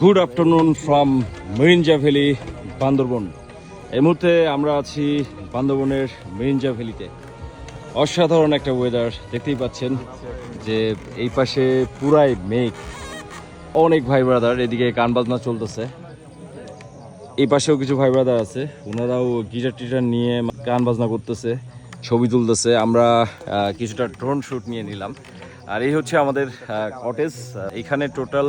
Good afternoon from Marinja valley Bandarban এই মুহূর্তে আমরা আছি বান্দরবনের মেরিনজা ভ্যালিতে অসাধারণ একটা ওয়েদার দেখতেই পাচ্ছেন যে এই পাশে পুরাই মেঘ। অনেক ভাই ব্রাদার এদিকে গান বাজনা চলতেছে। এই পাশেও কিছু ভাই ব্রাদার আছে ওনারাও গিটার টিটার নিয়ে গান বাজনা করতেছে, ছবি তুলতেছে। আমরা কিছুটা ড্রোন শ্যুট নিয়ে নিলাম। আর এই হচ্ছে আমাদের কটেজ এখানে টোটাল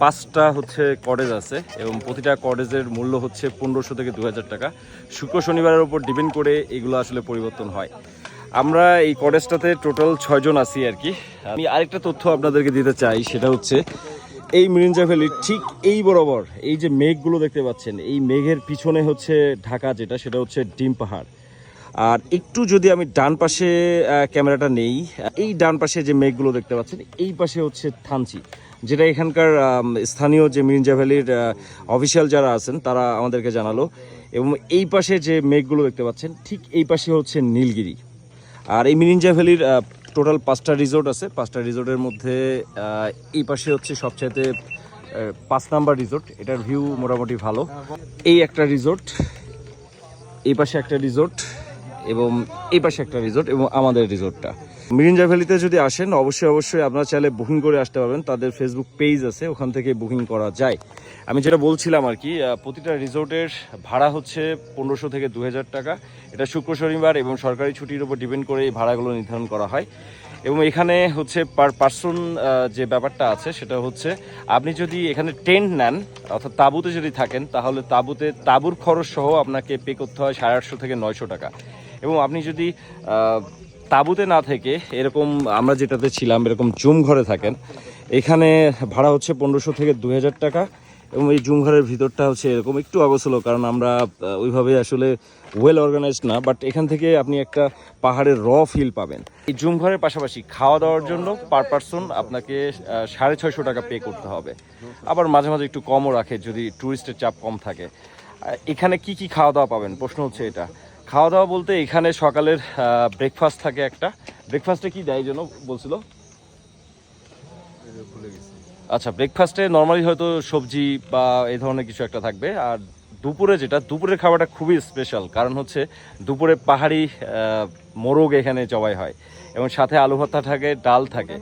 পাঁচটা হচ্ছে কটেজ আছে এবং প্রতিটা কটেজের মূল্য হচ্ছে পনেরোশো থেকে দু হাজার টাকা। শুক্র শনিবারের উপর ডিপেন্ড করে এগুলো আসলে পরিবর্তন হয়। আমরা এই কটেজটাতে টোটাল ছয়জন আছি আর কি। আমি আরেকটা তথ্য আপনাদেরকে দিতে চাই, সেটা হচ্ছে এই মিরিঞ্জা ভ্যালির ঠিক এই বরাবর এই যে মেঘগুলো দেখতে পাচ্ছেন, এই মেঘের পিছনে হচ্ছে ঢাকা যেটা, সেটা হচ্ছে ডিম পাহাড়। আর একটু যদি আমি ডান পাশে ক্যামেরাটা নেই, এই ডান পাশে যে মেঘগুলো দেখতে পাচ্ছেন, এই পাশে হচ্ছে থানচি। যেটা এখানকার স্থানীয় যে মিরিঞ্জা ভ্যালির অফিসিয়াল যারা আছেন, তারা আমাদেরকে জানালো। এবং এই পাশে যে মেঘগুলো দেখতে পাচ্ছেন, ঠিক এই পাশে হচ্ছে নীলগিরি। আর এই মিরিঞ্জা ভ্যালির টোটাল পাঁচটা রিসোর্ট আছে। পাঁচটা রিসোর্টের মধ্যে এই পাশে হচ্ছে সবচাইতে পাঁচ নাম্বার রিসোর্ট এটার ভিউ মোটামুটি ভালো। এই একটা রিসোর্ট এই পাশে একটা রিসোর্ট এবং এই পাশে একটা রিসোর্ট এবং আমাদের রিসোর্টটা মিরিঞ্জা ভ্যালিতে যদি আসেন, অবশ্যই অবশ্যই আপনারা চাইলে বুকিং করে আসতে পারবেন। তাদের ফেসবুক পেজ আছে, ওখান থেকে বুকিং করা যায়। আমি যেটা বলছিলাম আর কি প্রতিটা রিসোর্টের ভাড়া হচ্ছে পনেরোশো থেকে দু হাজার টাকা। এটা শুক্র, শনিবার এবং সরকারি ছুটির উপর ডিপেন্ড করে এই ভাড়াগুলো নির্ধারণ করা হয়। এবং এখানে হচ্ছে পার পার্সন যে ব্যাপারটা আছে, সেটা হচ্ছে আপনি যদি এখানে টেন্ট নেন, অর্থাৎ তাঁবুতে যদি থাকেন, তাহলে তাঁবুতে, তাঁবুর খরচ সহ আপনাকে পে করতে হয় সাড়ে আটশো থেকে নয়শো টাকা। এবং আপনি যদি তাঁবুতে না থেকে এরকম আমরা যেটাতে ছিলাম, এরকম জুম ঘরে থাকেন, এখানে ভাড়া হচ্ছে পনেরোশো থেকে দু হাজার টাকা এবং এই জুম ঘরের ভিতরটা হচ্ছে এরকম একটু অগোছলো কারণ আমরা ওইভাবে আসলে ওয়েল অর্গানাইজড না বাট এখান থেকে আপনি একটা পাহাড়ের র ফিল পাবেন। এই জুম ঘরের পাশাপাশি খাওয়া দাওয়ার জন্য পার পার্সন আপনাকে সাড়ে ছয়শো টাকা পে করতে হবে। আবার মাঝে মাঝে একটু কমও রাখে যদি ট্যুরিস্টের চাপ কম থাকে। এখানে কি কি খাওয়া দাওয়া পাবেন? প্রশ্ন হচ্ছে এটা। খাওয়া দাওয়া বলতে এখানে সকালের ব্রেকফাস্ট থাকে একটা। ব্রেকফাস্টে কি দেয় যেন বলছিল? আচ্ছা ব্রেকফাস্টে নর্মালি হয়তো সবজি বা এই ধরনের কিছু একটা থাকবে। আর দুপুরে যেটা, দুপুরের খাবারটা খুবই স্পেশাল কারণ হচ্ছে দুপুরে পাহাড়ি মোরগ এখানে জবাই হয়। এবং সাথে আলু ভর্তা থাকে, ডাল থাকে,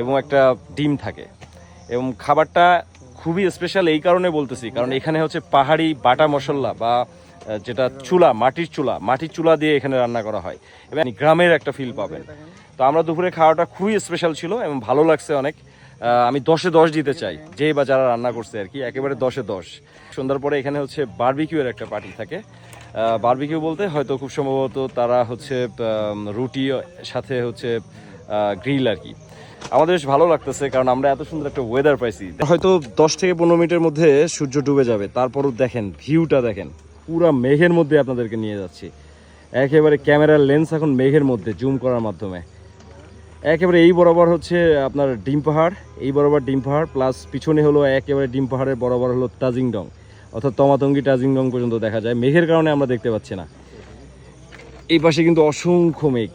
এবং একটা ডিম থাকে। এবং খাবারটা খুবই স্পেশাল এই কারণে বলতেছি, কারণ এখানে হচ্ছে পাহাড়ি বাটা মশলা বা যেটা চুলা, মাটির চুলা মাটির চুলা দিয়ে এখানে রান্না করা হয়। এবং গ্রামের একটা ফিল পাবেন। তো আমরা দুপুরে খাওয়াটা খুবই স্পেশাল ছিল এবং ভালো লাগছে অনেক। আমি দশে দশ দিতে চাই যে বা যারা রান্না করছে আর কি, একেবারে দশে দশ। সন্ধ্যার পরে এখানে হচ্ছে বারবিকিউ এর একটা পার্টি থাকে। বারবিকিউ বলতে হয়তো খুব সম্ভবত তারা হচ্ছে রুটি সাথে হচ্ছে গ্রিল আর কি। আমাদের বেশ ভালো লাগতেছে কারণ আমরা এত সুন্দর একটা ওয়েদার পাইছি। হয়তো দশ থেকে পনেরো মিনিটের মধ্যে সূর্য ডুবে যাবে, তারপরও দেখেন ভিউটা দেখেন। পুরা মেঘের মধ্যে আপনাদেরকে নিয়ে যাচ্ছি। একেবারে ক্যামেরার লেন্স এখন মেঘের মধ্যে জুম করার মাধ্যমে। একেবারে এই বরাবর হচ্ছে আপনার ডিম পাহাড়, এই বরাবর ডিম পাহাড়, প্লাস পিছনে হলো একেবারে ডিম পাহাড়ের বরাবর হলো তাজিংডং, অর্থাৎ তমাতঙ্গি তাজিংডং পর্যন্ত দেখা যায়। মেঘের কারণে আমরা দেখতে পাচ্ছি না। এই পাশে কিন্তু অসংখ্য মেঘ।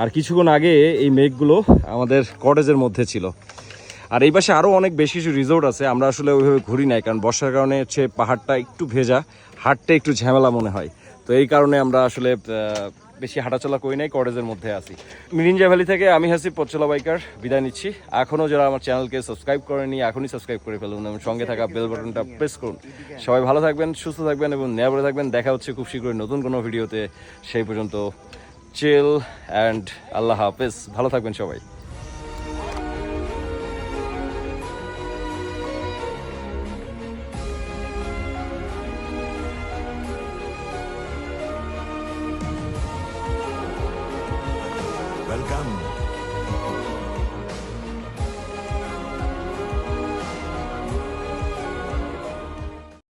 আর কিছুক্ষণ আগে এই মেঘগুলো আমাদের কটেজের মধ্যে ছিল। আর এই পাশে আরও অনেক বেশি কিছু রিসোর্ট আছে, আমরা আসলে ওইভাবে ঘুরি নাই, কারণ বর্ষার কারণে হচ্ছে পাহাড়টা একটু ভেজা, হাটটা একটু ঝামেলা মনে হয়। তো এই কারণে আমরা আসলে বেশি হাঁটাচলা করি নাই, কটেজের মধ্যে আছি। মিরিঞ্জা ভ্যালি থেকে আমি হাসি পথচলা বাইকার, বিদায় নিচ্ছি। এখনও যারা আমার চ্যানেলকে সাবস্ক্রাইব করেনি এখনই সাবস্ক্রাইব করে ফেলুন এবং সঙ্গে থাকা বেল বাটনটা প্রেস করুন। সবাই ভালো থাকবেন, সুস্থ থাকবেন এবং নেয়াবরে থাকবেন। দেখা হচ্ছে খুব শীঘ্রই নতুন কোনো ভিডিওতে। সেই পর্যন্ত চেল অ্যান্ড আল্লাহ হাফেজ। ভালো থাকবেন সবাই। Welcome